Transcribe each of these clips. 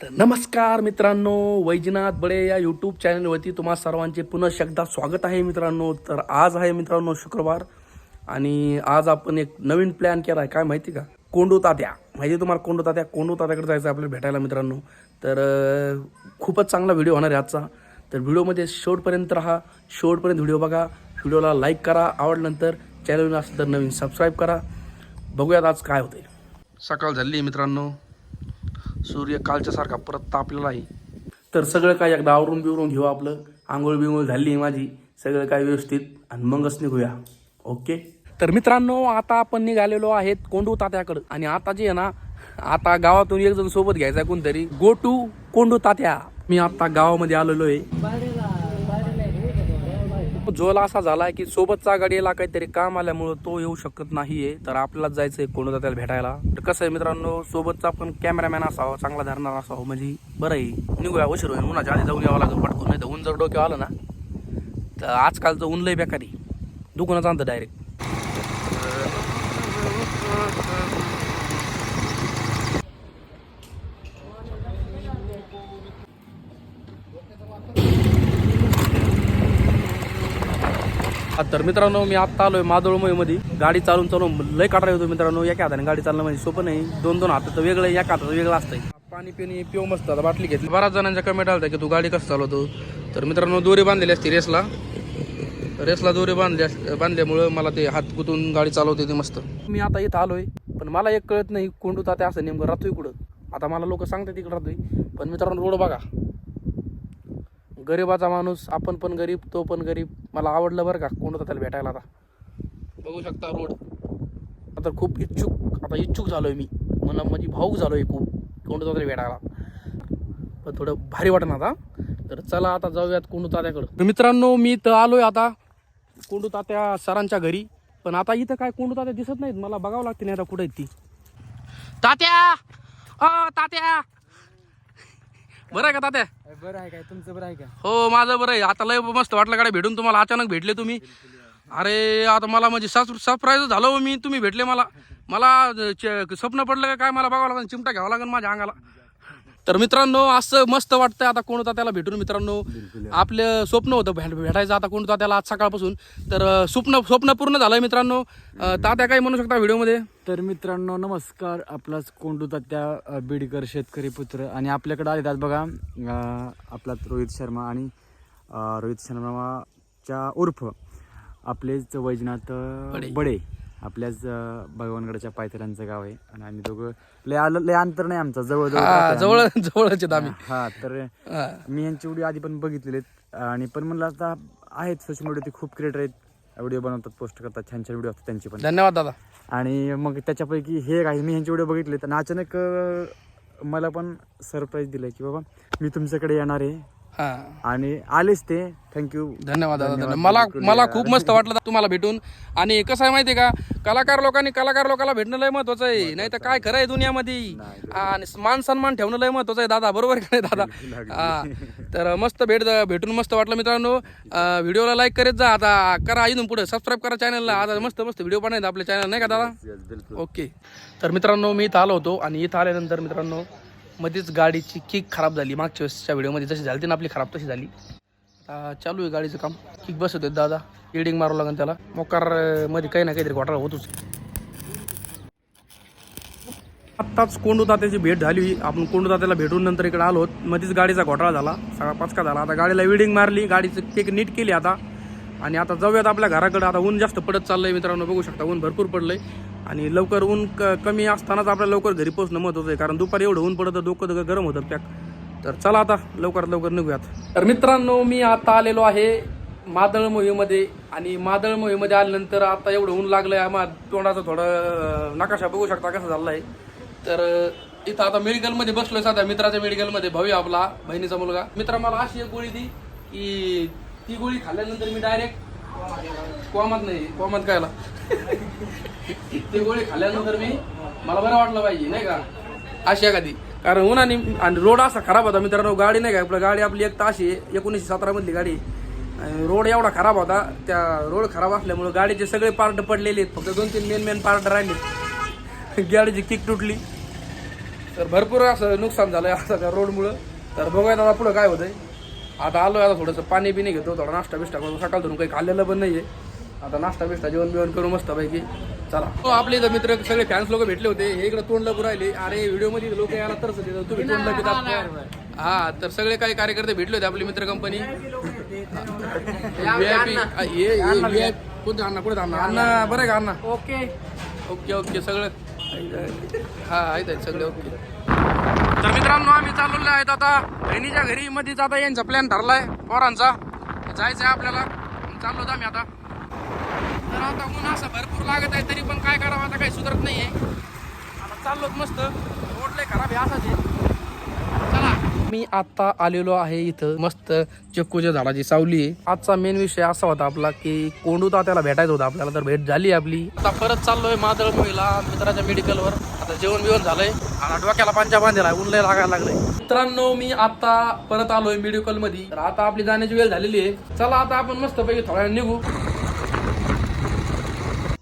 तर नमस्कार मित्रांनो वैजनाथ बडे या यूट्यूब चॅनलवरती तुम्हा सर्वांचे पुन्हा एकदा स्वागत आहे मित्रांनो. तर आज आहे मित्रांनो शुक्रवार आणि आज आपण एक नवीन प्लॅन केला आहे काय माहिती का? कोंडू तात्या. माहिती तुम्हाला कोंडू तात्या? कोंडू तात्याकडे जायचं आपल्याला भेटायला मित्रांनो. तर खूपच चांगला व्हिडिओ होणार आहे आजचा. तर व्हिडिओमध्ये शेवटपर्यंत राहा. शेवटपर्यंत व्हिडिओ बघा. व्हिडिओला लाईक करा. आवडल्यानंतर चॅनल असेल तर नवीन सबस्क्राईब करा. बघूयात आज काय होते सकाळ झाली आहे मित्रांनो. सूर्य कालच्यासारखा परत तापला नाही. तर सगळं काय एकदा आवरून बिवरून घेऊ आपलं. आंघोळ बिंघोळ झाली माझी. सगळं काय व्यवस्थित. आणि मगच निघूया. ओके? तर मित्रांनो आता आपण निघालेलो आहेत कोंडू तात्याकडं. आणि आता जे आहे ना आता गावातून एक जण सोबत घ्यायचा कोणतरी. गो टू कोंडू तात्या. मी आता गावामध्ये आलेलो आहे. झोल असा झालाय की सोबतचा गाडीला काहीतरी काम आल्यामुळं तो येऊ शकत नाहीये. तर आपल्याला जायचंय कोण त्याला भेटायला. तर कसं आहे मित्रांनो सोबतचा पण कॅमेरामॅन असावा चांगला धरणार असावा म्हणजे बरं आहे. निघूया उशीर होईल. उन्हाच्या आधी जाऊन यावं लागेल पटकून नाही तर ऊन जर डोक्यावर आलं ना तर आजकालचं ऊन लय बेकारी दुकानात आणतं डायरेक्ट तर मित्रांनो मी आत्ता आलोय मादोळमयमध्ये. गाडी चालून चालून लय काढा येतो मित्रांनो. एका हाताने गाडी चालणं म्हणजे सोपं नाही. दोन दोन हातात वेगळं एका हातात वेगळं असतंय. पाणी पिणी पिऊ मस्त. आता बाटली घेतली. बऱ्याच जणांच्या कमेंट आलता की तू गाडी कसं चालवतो? तर मित्रांनो दोरी बांधलेली असते रेसला. रेसला दोरी बांधली अस- बांधल्यामुळं मला ते हात गुतून गाडी चालवते ते मस्त. मी आता इथं आलोय पण मला एक कळत नाही कोंडू तात्या असं नेमकं राहतोय कुठं? आता मला लोक सांगतात तिकडे राहतोय. पण मित्रांनो रोड बघा. गरीबाचा माणूस आपण पण गरीब तो पण गरीब. मला आवडलं बरं का कोण त्याला भेटायला आता? बघू शकता रोड. आता खूप इच्छुक आता इच्छुक झालोय मी. मला माझी भाऊक झालोय खूप कोंडू तात्याला भेटायला. पण थोडं भारी वाटणं आता. तर चला आता जाऊयात कोंडू तात्याकडं. तर मित्रांनो मी तर आलोय आता कोंडू तात्या सरांच्या घरी. पण आता इथं काय कोंडू तात्या दिसत नाहीत मला बघावं लागते नाही आता कुठे ती. तात्या! अ तात्या! बरं आहे का तात्या? बरं आहे काय? तुमचं बरं आहे का? हो माझं बरं आहे. आता लय मस्त वाटलं गाडी भेटून तुम्हाला. अचानक भेटले तुम्ही. अरे आता मला म्हणजे सरप्राईज झालं हो मी. तुम्ही भेटले मला. मला स्वप्न पडलं काय? मला बघावं लागेल चिमटा घ्यावा लागेल माझ्या अंगाला. तर मित्रांनो असं मस्त वाटतंय आता कोणता त्याला भेटून मित्रांनो. आपलं स्वप्न होतं भेट भेटायचं आता कोणता त्याला आज सकाळपासून. तर स्वप्न स्वप्न पूर्ण झालंय मित्रांनो. तात्या काय म्हणू शकता व्हिडिओमध्ये? तर मित्रांनो नमस्कार. आपलाच कोंडू तात्या बीडकर शेतकरी पुत्र. आणि आपल्याकडे आले आहेत बघा आपला रोहित शर्मा आणि रोहित शर्माच्या उर्फ. आपलेच वैजनाथ बडे. आपल्याच भगवानगडाच्या पायथऱ्यांचं गाव आहे. आणि आम्ही दोघं लय आलं लय अंतर नाही आमचा जवळ जवळ जवळच आहेत आम्ही. हा तर. मी यांची व्हिडिओ आधी पण बघितलेले आणि पण म्हणलं आता आहेत सोशल मीडिया ते खूप क्रिएटर आहेत. व्हिडिओ बनवतात पोस्ट करतात छान छान व्हिडिओ असतात त्यांचे पण. धन्यवाद दादा. आणि मग त्याच्यापैकी हे काही मी ह्यांचे व्हिडिओ बघितले आणि अचानक मला पण सरप्राईज दिलं की बाबा मी तुमच्याकडे येणार आहे. आणि आलेच ते. थँक्यू धन्यवाद दादा धन्यवाद. मला मला खूप मस्त वाटलं तुम्हाला भेटून. आणि कसं आहे माहितीये का? कलाकार लोकांनी कलाकार लोकांना भेटणं लय महत्वाचं आहे. नाही तर काय खरं आहे दुनियामध्ये? आणि मान सन्मान ठेवणं लय महत्वाचं आहे दादा. बरोबर का नाही दादा? हा. तर मस्त भेट भेटून मस्त वाटलं मित्रांनो. व्हिडिओला लाईक करत जा. आता करा इथून पुढे. सबस्क्राईब करा चॅनलला आता मस्त मस्त व्हिडिओ बनायचं आपल्या चॅनल नाही का दादा? ओके तर मित्रांनो मी इथं आलो होतो आणि इथं आल्यानंतर मित्रांनो मध्येच गाडीची किक खराब झाली. मागच्या वेळेसच्या व्हिडिओमध्ये जशी झाली ती ना आपली खराब तशी झाली. आता चालू आहे गाडीचं काम. किक बसत दादा. रिडिंग मारावं लागेल त्याला. मोकारमध्ये काही ना काहीतरी घोटाळा होतोच आत्ताच कोंडूतात्याची भेट झाली. आपण कोंडूतात्याला भेटून नंतर इकडे आलो मध्येच गाडीचा घोटाळा झाला. सगळा पचका झाला. आता गाडीला विडिंग मारली. गाडीचं केक नीट केली आता. आणि आता जाऊयात आपल्या घराकडे. आता ऊन जास्त पडत चाललंय मित्रांनो. बघू शकता ऊन भरपूर पडलंय. आणि लवकर ऊन क कमी असतानाच आपल्याला लवकर घरी पोहोचणं महत्वाचं आहे. कारण दुपारी एवढं ऊन पडतं डोकं डोकं गरम होतं पॅक. तर चला आता लवकरात लवकर निघूयात. तर मित्रांनो मी आता आलेलो आहे मादळ मोहीमध्ये आणि मादळ मोहीमध्ये आल्यानंतर आता एवढं ऊन लागलंय आम्हा तोंडाचं थोडं नकाशा बघू शकता कसा झालाय तर इथं आता मेडिकलमध्ये बसलोय साध्या मित्राच्या मेडिकलमध्ये. भावी आपला बहिणीचा मुलगा. मित्र मला अशी एक गोळी दी की ती गोळी खाल्ल्यानंतर मी डायरेक्ट कोमात नाही कोमात कायला ती गोळी खाल्ल्यानंतर मी मला बरं वाटलं पाहिजे नाही का? अशी एखादी. कारण उन्हाने आणि रोड असा खराब होता मित्रांनो गाडी नाही का? आपलं गाडी आपली एक तास आहे एकोणीसशे सतरा मधली गाडी आणि रोड एवढा खराब होता त्या रोड खराब असल्यामुळे गाडीचे सगळे पार्ट पडलेले आहेत फक्त दोन तीन मेन मेन पार्ट राहिले गाडीची किक तुटली. तर भरपूर असं नुकसान झालं असं त्या रोडमुळं तर बघूया दादा पुढं काय होतंय. आता आलोय आता थोडंसं पाणी बिणी घेतो थोडा नाश्ता बिष्टा करून सकाळ धरून काही खाल्लेलं पण नाहीये. आता नाश्ता बिष्टा जेवण बिवण करू मस्त पैकी चला. हो आपले इथं मित्र सगळे फॅन्स लोक भेटले होते. हे इकडे तोंड लपू राहिले. अरे व्हिडिओमध्ये लोक यायला होते तुम्ही तोंड लपितात हा तर सगळे काही कार्यकर्ते भेटले होते आपली मित्र कंपनी कोणते अण्णा? कुठे अण्णा? अण्णा बरं आहे का अण्णा? ओके. ओके ओके सगळं. हा आहेत सगळे ओके. तर मित्रांनो आम्ही चाललेलो आहेत आता. बहिणीच्या घरी मध्येच आता यांचा प्लॅन ठरलाय पोरांचा. जायचं आहे आपल्याला चाललो आम्ही आता. तर आता ऊन असं भरपूर लागत आहे तरी पण काय करावं आता काही सुधारत नाही आता चाललो मस्त. रोड खराब आहे असाच आहे. चला. मी आता आलेलो आहे इथं मस्त चिक्कूच्या झाडाची सावली. आजचा मेन विषय असा होता आपला की कोंडू तात्याला भेटायचं होतं आपल्याला तर भेट झाली आपली. आता परत चाललोय मादळ मुलीला मित्राच्या मेडिकलवर आता जेवण बिवण झालंय. आता डोक्याला पांच्या बांधलेला ऊन लय लागायला लागलंय. मित्रांनो मी आता परत आलोय मेडिकलमध्ये तर आता आपली जाण्याची वेळ झालेली आहे. चला आता आपण मस्त पैकी थोड्या वेळ निघू.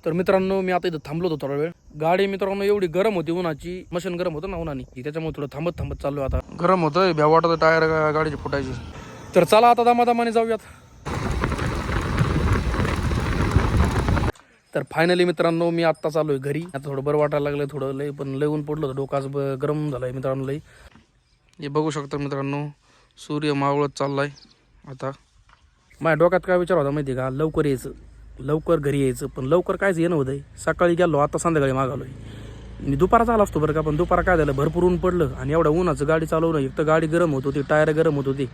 तर मित्रांनो मी आता इथं थांबलो होतो थोडा वेळ. गाडी मित्रांनो एवढी गरम होती उन्हाची. मशीन गरम होतं ना उन्हाने. त्याच्यामुळे थोडं थांबत थांबत चाललो आता. गरम होतं भ्या वाटत टायर गाडीची फुटायची. तर चला आता दमादमाने जाऊयात. तर फायनली मित्रांनो मी आत्ता चालू आहे घरी. आता थोडं बरं वाटायला लागलं थोडं लय पण लय ऊन पडलं होतं. डोकाच ब- गरम झालंय मित्रांनो लय. हे बघू शकता मित्रांनो सूर्य मावळत चाललाय आता. माझ्या डोक्यात काय विचार होता माहिती आहे का? लवकर यायचं. लवकर घरी यायचं. पण लवकर कायच येणं होतंय. सकाळी गेलो आता संध्याकाळी मागालोय मी दुपाराचा आला असतो बरं का पण दुपारा काय झालं? भरपूर ऊन पडलं आणि एवढ्या उन्हाचं गाडी चालवणं एक तर गाडी गरम होत होती टायर गरम होत होती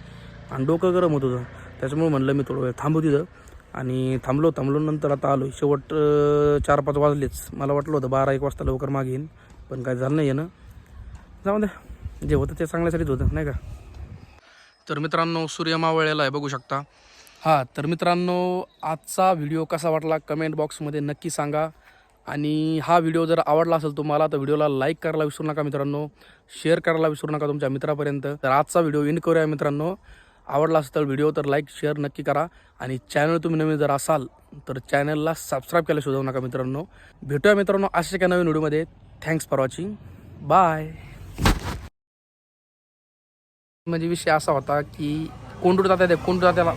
आणि डोकं गरम होत होतं. त्याच्यामुळे म्हणलं मी थोडं वेळ थांबू तिथं. आणि थांबलो थांबलो नंतर आता आलो शेवट चार पाच वाजलेच. मला वाटलं होतं बारा एक वाजता लवकर मागे येईन पण काय झालं नाही येणं. जाऊ द्या. जे होतं ते चांगल्यासाठीच होतं नाही का? तर मित्रांनो सूर्य मावळलेला आहे बघू शकता. हां तर मित्रांनो आजचा व्हिडिओ कसा वाटला कमेंट बॉक्समध्ये नक्की सांगा. आणि हा व्हिडिओ जर आवडला असेल तुम्हाला तर व्हिडिओला लाईक करायला विसरू नका मित्रांनो. शेअर करायला विसरू नका तुमच्या मित्रापर्यंत. तर आजचा व्हिडिओ इन करूया मित्रांनो. आवडला असेल तर व्हिडिओ तर लाईक शेअर नक्की करा. आणि चॅनल तुम्ही नवीन जर असाल तर चॅनलला सबस्क्राईब करायला शोधू नका मित्रांनो. भेटूया मित्रांनो अशा एका नवीन व्हिडिओमध्ये थँक्स फॉर वॉचिंग बाय म्हणजे विषय असा होता की कोंडूर जात्या कोंडूर जात्याला